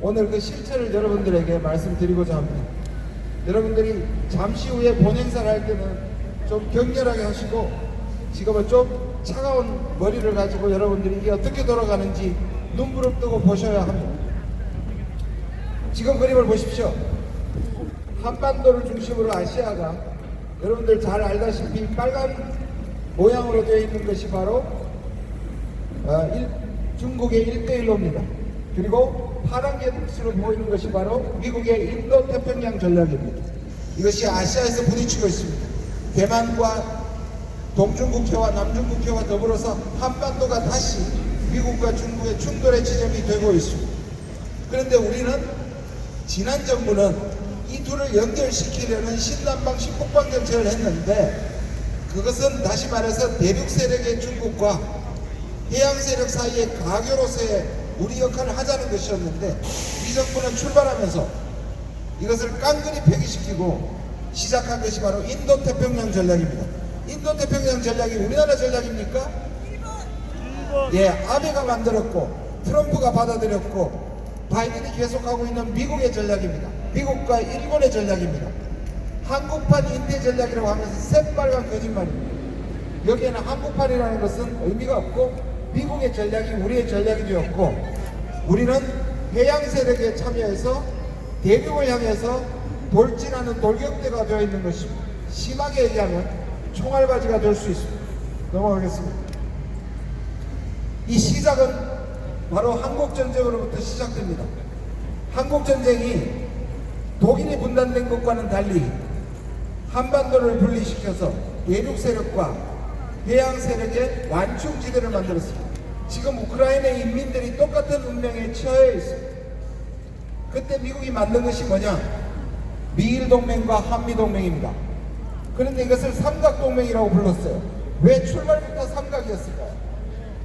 오늘 그 실체를 여러분들에게 말씀드리고자 합니다. 여러분들이 잠시 후에 본행사를 할 때는 좀 격렬하게 하시고 지금은 좀 차가운 머리를 가지고 여러분들이 이게 어떻게 돌아가는지 눈부릅 뜨고 보셔야 합니다. 지금 그림을 보십시오. 한반도를 중심으로 아시아가 여러분들 잘 알다시피 빨간 모양으로 되어 있는 것이 바로 어, 일- 중국의 일대일로입니다. 그리고 파란 개수로 보이는 것이 바로 미국의 인도 태평양 전략입니다. 이것이 아시아에서 부딪히고 있습니다. 대만과 동중국해와 남중국해와 더불어서 한반도가 다시 미국과 중국의 충돌의 지점이 되고 있습니다. 그런데 우리는 지난 정부는 이 둘을 연결시키려는 신남방 신북방 정책을 했는데 그것은 다시 말해서 대륙 세력의 중국과 해양 세력 사이의 가교로서의 우리 역할을 하자는 것이었는데 이 정부는 출발하면서 이것을 깡그리 폐기시키고 시작한 것이 바로 인도 태평양 전략입니다. 인도 태평양 전략이 우리나라 전략입니까? 예, 아베가 만들었고 트럼프가 받아들였고 바이든이 계속하고 있는 미국의 전략입니다. 미국과 일본의 전략입니다. 한국판 인대 전략이라고 하면서 새빨간 거짓말입니다. 여기에는 한국판이라는 것은 의미가 없고 미국의 전략이 우리의 전략이 되었고 우리는 해양 세력에 참여해서 대륙을 향해서 돌진하는 돌격대가 되어 있는 것입니다. 심하게 얘기하면 총알바지가 될 수 있습니다. 넘어가겠습니다. 이 시작은 바로 한국전쟁으로부터 시작됩니다. 한국전쟁이 독일이 분단된 것과는 달리 한반도를 분리시켜서 대륙 세력과 해양 세력의 완충지대를 만들었습니다. 지금 우크라이나의 인민들이 똑같은 운명에 처해 있습니다. 그때 미국이 만든 것이 뭐냐? 미일 동맹과 한미 동맹입니다. 그런데 이것을 삼각 동맹이라고 불렀어요. 왜 출발부터 삼각이었을까요?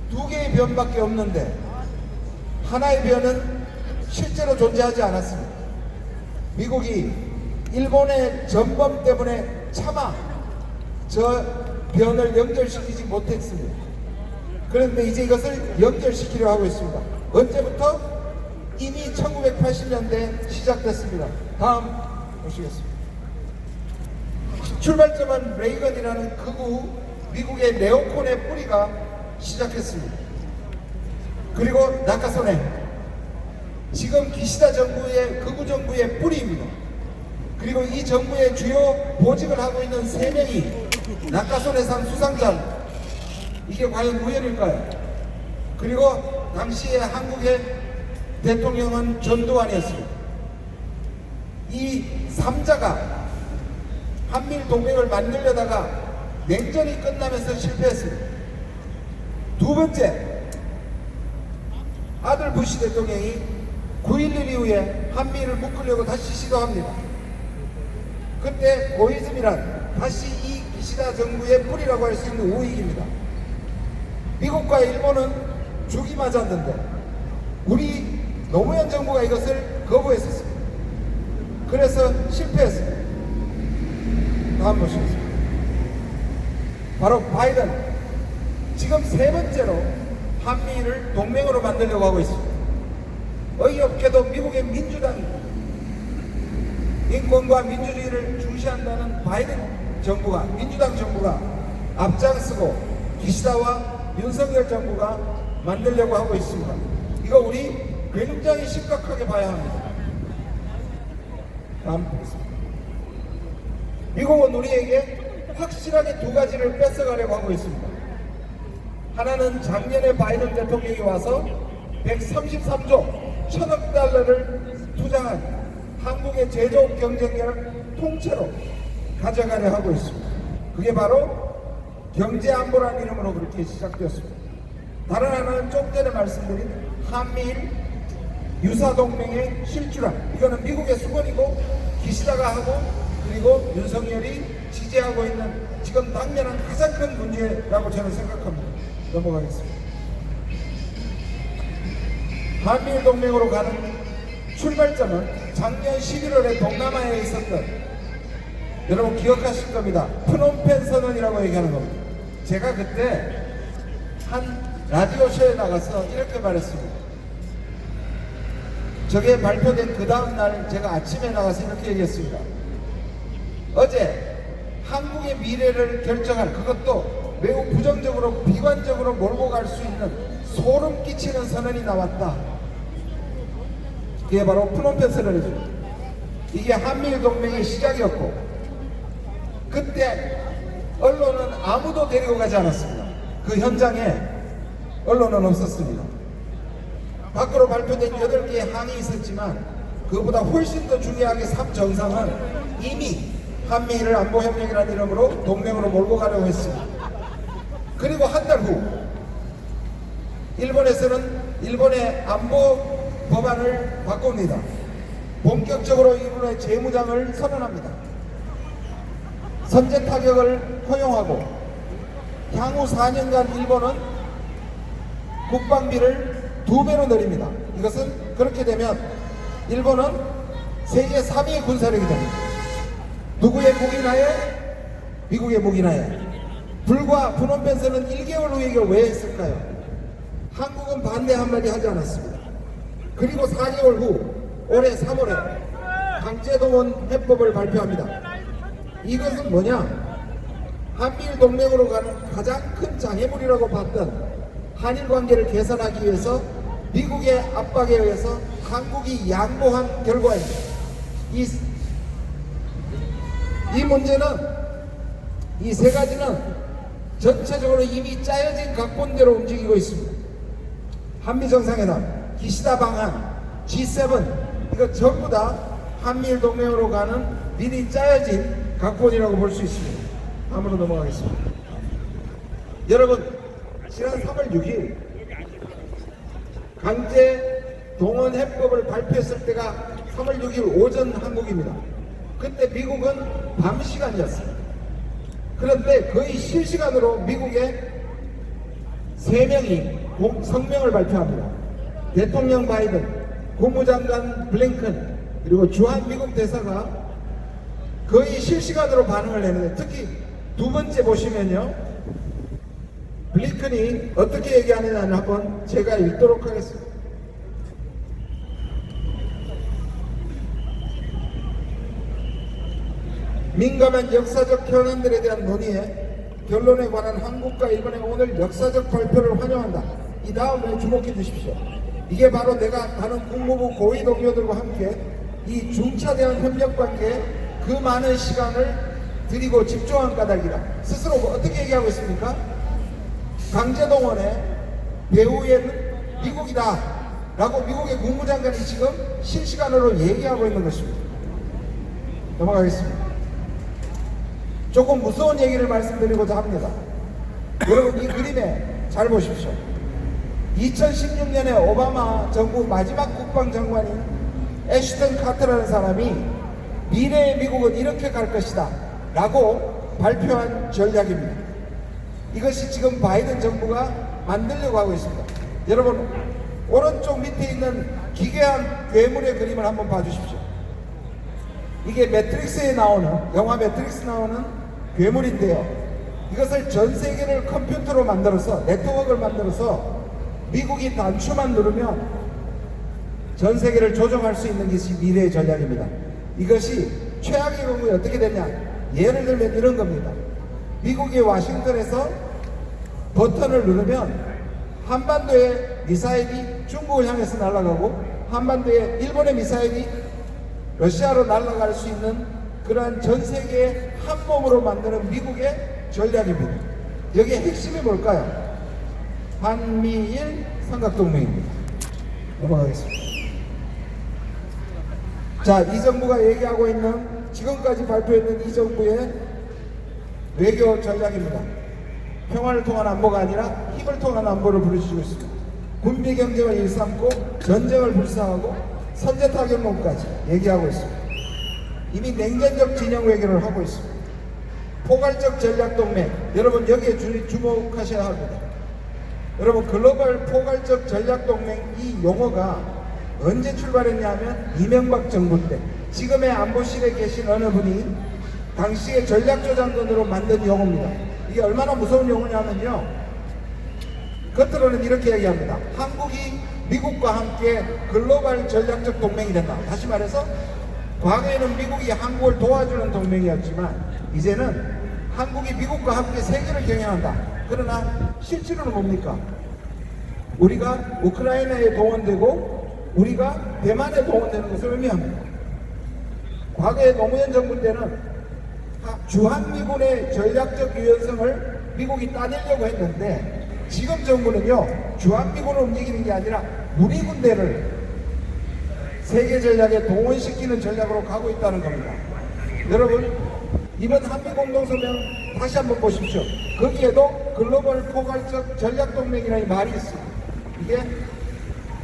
두 개의 변밖에 없는데 하나의 변은 실제로 존재하지 않았습니다. 미국이 일본의 전범 때문에 차마 저 변을 연결시키지 못했습니다. 그런데 이제 이것을 연결시키려 하고 있습니다. 언제부터? 이미 1980년대 시작됐습니다. 다음 보시겠습니다. 출발점은 레이건이라는 극우 미국의 네오콘의 뿌리가 시작했습니다. 그리고 낙하선에 지금 기시다 정부의 극우 정부의 뿌리입니다. 그리고 이 정부의 주요 보직을 하고 있는 세 명이 낙하선에 산 수상자 이게 과연 우연일까요? 그리고 당시에 한국의 대통령은 전두환이었습니다. 이 삼자가 한미일 동맹을 만들려다가 냉전이 끝나면서 실패했습니다. 두 번째, 아들 부시 대통령이 9.11 이후에 한미를 묶으려고 다시 시도합니다. 그때 고이즘이란 다시 이 기시다 정부의 뿌리라고 할 수 있는 우익입니다. 미국과 일본은 죽이 맞았는데 우리 노무현 정부가 이것을 거부했었습니다. 그래서 실패했습니다. 다음 보시겠습니다. 바로 바이든 지금 세 번째로 한미를 동맹으로 만들려고 하고 있습니다. 어이없게도 미국의 민주당이 인권과 민주주의를 중시한다는 바이든 정부가 민주당 정부가 앞장서고 기시다와 윤석열 정부가 만들려고 하고 있습니다. 이거 우리 굉장히 심각하게 봐야 합니다. 다음 보겠습니다. 미국은 우리에게 확실하게 두 가지를 뺏어가려고 하고 있습니다. 하나는 작년에 바이든 대통령이 와서 133조 천억 달러를 투자한 한국의 제조업 경쟁력을 통째로 가져가려 하고 있습니다. 그게 바로 경제 안보라는 이름으로 그렇게 시작되었습니다. 다른 하나는 좀 전에 말씀드린 한미일 유사동맹의 실주란 이거는 미국의 수건이고 기시다가 하고 그리고 윤석열이 지지하고 있는 지금 당면한 가장 큰 문제라고 저는 생각합니다. 넘어가겠습니다. 한미일 동맹으로 가는 출발점은 작년 11월에 동남아에 있었던 여러분 기억하실 겁니다. 프놈펜 선언이라고 얘기하는 겁니다. 제가 그때 한 라디오 쇼에 나가서 이렇게 말했습니다. 저게 발표된 그 다음 날 제가 아침에 나가서 이렇게 얘기했습니다. 어제 한국의 미래를 결정할 그것도 매우 부정적으로 비관적으로 몰고 갈 수 있는 소름 끼치는 선언이 나왔다. 그게 바로 프놈펜 선언이죠. 이게 한미일 동맹의 시작이었고 그때 언론은 아무도 데리고 가지 않았습니다. 그 현장에 언론은 없었습니다. 밖으로 발표된 8개의 항이 있었지만 그보다 훨씬 더 중요하게 3정상은 이미 한미일을 안보협력이라는 이름으로 동맹으로 몰고 가려고 했습니다. 그리고 한 달 후 일본에서는 일본의 안보 법안을 바꿉니다. 본격적으로 일본의 재무장을 선언합니다. 선제 타격을 허용하고 향후 4년간 일본은 국방비를 두 배로 늘립니다. 이것은 그렇게 되면 일본은 세계 3위의 군사력이 됩니다. 누구의 무기나에? 미국의 무기나에. 불과 분원펜스는 1개월 후 얘기를 왜 했을까요? 한국은 반대 한마디 하지 않았습니다. 그리고 4개월 후 올해 3월에 강제동원 해법을 발표합니다. 이것은 뭐냐? 한미일 동맹으로 가는 가장 큰 장애물이라고 봤던 한일 관계를 개선하기 위해서 미국의 압박에 의해서 한국이 양보한 결과입니다. 이, 이 문제는 이 세 가지는 전체적으로 이미 짜여진 각본대로 움직이고 있습니다. 한미 정상회담, 기시다 방한, G7 이거 전부 다 한미일 동맹으로 가는 미리 짜여진 각본이라고 볼 수 있습니다. 다음으로 넘어가겠습니다. 여러분 지난 3월 6일 강제 동원 해법을 발표했을 때가 3월 6일 오전 한국입니다. 그때 미국은 밤 시간이었어요. 그런데 거의 실시간으로 미국의 세 명이 공- 성명을 발표합니다. 대통령 바이든, 국무장관 블링컨, 그리고 주한 미국 대사가 거의 실시간으로 반응을 했는데 특히 두 번째 보시면요. 블링컨이 어떻게 얘기하느냐를 한번 제가 읽도록 하겠습니다. 민감한 역사적 현안들에 대한 논의에 결론에 관한 한국과 일본의 오늘 역사적 발표를 환영한다. 이 다음에 주목해 주십시오. 이게 바로 내가 다른 국무부 고위 동료들과 함께 이 중차대한 협력 관계에 그 많은 시간을 드리고 집중한 까닭이다. 스스로 뭐 어떻게 얘기하고 있습니까? 강제동원의 배후에는 미국이다. 라고 미국의 국무장관이 지금 실시간으로 얘기하고 있는 것입니다. 넘어가겠습니다. 조금 무서운 얘기를 말씀드리고자 합니다. 여러분 이 그림에 잘 보십시오. 2016년에 오바마 정부 마지막 국방장관인 애쉬턴 카터라는 사람이 미래의 미국은 이렇게 갈 것이다 라고 발표한 전략입니다. 이것이 지금 바이든 정부가 만들려고 하고 있습니다. 여러분 오른쪽 밑에 있는 기괴한 괴물의 그림을 한번 봐주십시오. 이게 매트릭스에 나오는 영화 매트릭스 나오는 괴물인데요. 이것을 전 세계를 컴퓨터로 만들어서 네트워크를 만들어서 미국이 단추만 누르면 전 세계를 조종할 수 있는 것이 미래의 전략입니다. 이것이 최악의 경우에 어떻게 되냐? 예를 들면 이런 겁니다. 미국이 와싱턴에서 버튼을 누르면 한반도의 미사일이 중국을 향해서 날아가고 한반도에 일본의 미사일이 러시아로 날아갈 수 있는 그러한 전 세계의 한 몸으로 만드는 미국의 전략입니다. 여기에 핵심이 뭘까요? 한미일 삼각동맹입니다. 넘어가겠습니다. 자, 이 정부가 얘기하고 있는 지금까지 발표했는 이 정부의 외교 전략입니다. 평화를 통한 안보가 아니라 힘을 통한 안보를 부르시고 있습니다. 군비 경쟁을 일삼고 전쟁을 불사하고 선제 타격론까지 얘기하고 있습니다. 이미 냉전적 진영 외교를 하고 있습니다. 포괄적 전략 동맹 여러분 여기에 주, 주목하셔야 합니다. 여러분 글로벌 포괄적 전략 동맹 이 용어가 언제 출발했냐면 이명박 정부 때 지금의 안보실에 계신 어느 분이 당시의 전략조장관으로 만든 용어입니다. 이게 얼마나 무서운 용어냐면요. 겉으로는 이렇게 얘기합니다. 한국이 미국과 함께 글로벌 전략적 동맹이 된다. 다시 말해서 과거에는 미국이 한국을 도와주는 동맹이었지만 이제는 한국이 미국과 함께 세계를 경영한다. 그러나 실제로는 뭡니까? 우리가 우크라이나에 동원되고 우리가 대만에 동원되는 것을 의미합니다. 과거에 노무현 정부 때는 하- 주한미군의 전략적 유연성을 미국이 따내려고 했는데 지금 정부는요 주한미군을 움직이는 게 아니라 우리 군대를 세계 전략에 동원시키는 전략으로 가고 있다는 겁니다. 여러분 이번 한미 공동성명 다시 한번 보십시오. 거기에도 글로벌 포괄적 전략 동맹이라는 말이 있습니다. 이게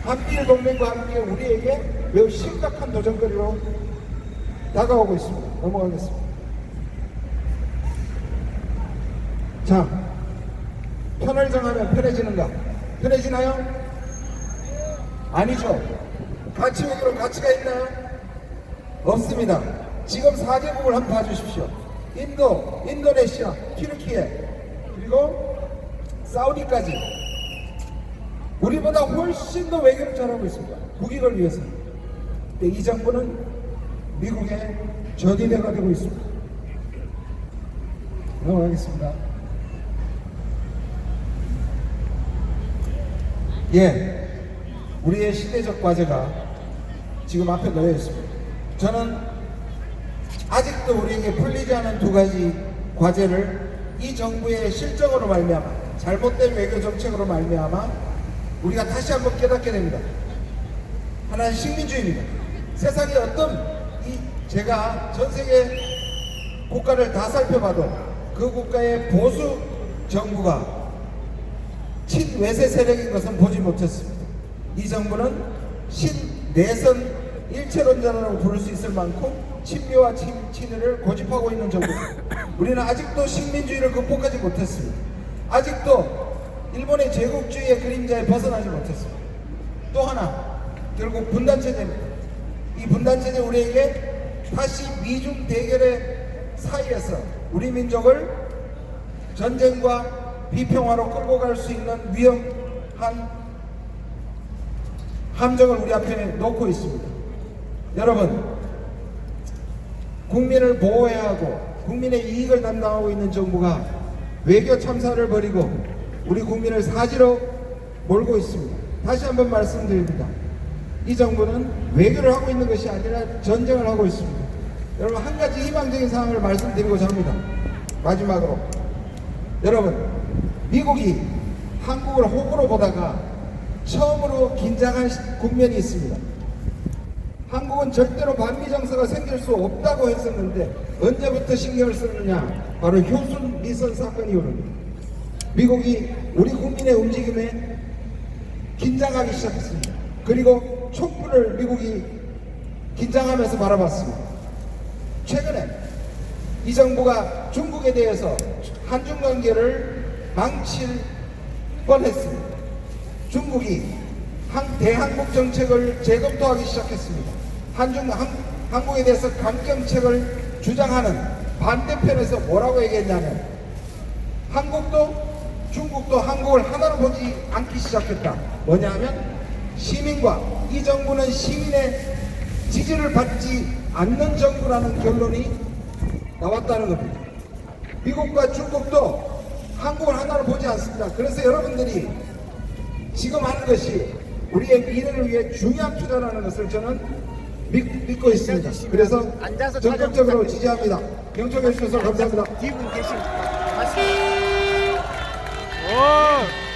한미일 동맹과 함께 우리에게 매우 심각한 도전거리로 다가오고 있습니다. 넘어가겠습니다. 자, 편을 정하면 편해지는가? 편해지나요? 아니죠. 가치 외교로 가치가 있나요? 없습니다. 지금 4개국을 한번 봐주십시오. 인도, 인도네시아, 튀르키예, 그리고 사우디까지 우리보다 훨씬 더 외교를 잘하고 있습니다. 국익을 위해서. 근데 이 정부는 미국의 적이대가 되고 있습니다. 넘어가겠습니다. 예, 우리의 시대적 과제가 지금 앞에 놓여 있습니다. 저는 아직도 우리에게 풀리지 않은 두 가지 과제를 이 정부의 실정으로 말미암아 잘못된 외교 정책으로 말미암아 우리가 다시 한번 깨닫게 됩니다. 하나는 식민주의입니다. 세상에 어떤 이 제가 전 세계 국가를 다 살펴봐도 그 국가의 보수 정부가 친외세 세력인 것은 보지 못했습니다. 이 정부는 신내선 일체론자라고 부를 수 있을 만큼 친미와 친, 친일을 고집하고 있는 정부입니다. 우리는 아직도 식민주의를 극복하지 못했습니다. 아직도 일본의 제국주의의 그림자에 벗어나지 못했습니다. 또 하나 결국 분단체제입니다. 이 분단체제 우리에게 다시 미중 대결의 사이에서 우리 민족을 전쟁과 비평화로 끌고 갈 수 있는 위험한 함정을 우리 앞에 놓고 있습니다. 여러분, 국민을 보호해야 하고 국민의 이익을 담당하고 있는 정부가 외교 참사를 벌이고 우리 국민을 사지로 몰고 있습니다. 다시 한번 말씀드립니다. 이 정부는 외교를 하고 있는 것이 아니라 전쟁을 하고 있습니다. 여러분 한 가지 희망적인 상황을 말씀드리고자 합니다. 마지막으로 여러분 미국이 한국을 호구로 보다가 처음으로 긴장한 시- 국면이 있습니다. 한국은 절대로 반미 정서가 생길 수 없다고 했었는데 언제부터 신경을 쓰느냐 바로 효순 미선 사건 이후입니다. 미국이 우리 국민의 움직임에 긴장하기 시작했습니다. 그리고 촛불을 미국이 긴장하면서 바라봤습니다. 최근에 이 정부가 중국에 대해서 한중 관계를 망칠 뻔했습니다. 중국이 한, 대한국 정책을 재검토하기 시작했습니다. 한중 한, 한국에 대해서 강경책을 주장하는 반대편에서 뭐라고 얘기했냐면 한국도 중국도 한국을 하나로 보지 않기 시작했다. 뭐냐 하면 시민과 이 정부는 시민의 지지를 받지 않는 정부라는 결론이 나왔다는 겁니다. 미국과 중국도 한국을 하나로 보지 않습니다. 그래서 여러분들이 지금 하는 것이 우리의 미래를 위해 중요한 투자라는 것을 저는 믿, 고 있습니다. 그래서 적극적으로 촬영 지지합니다. 경청해 주셔서 감사합니다. 뒤분 계신 말씀. 오!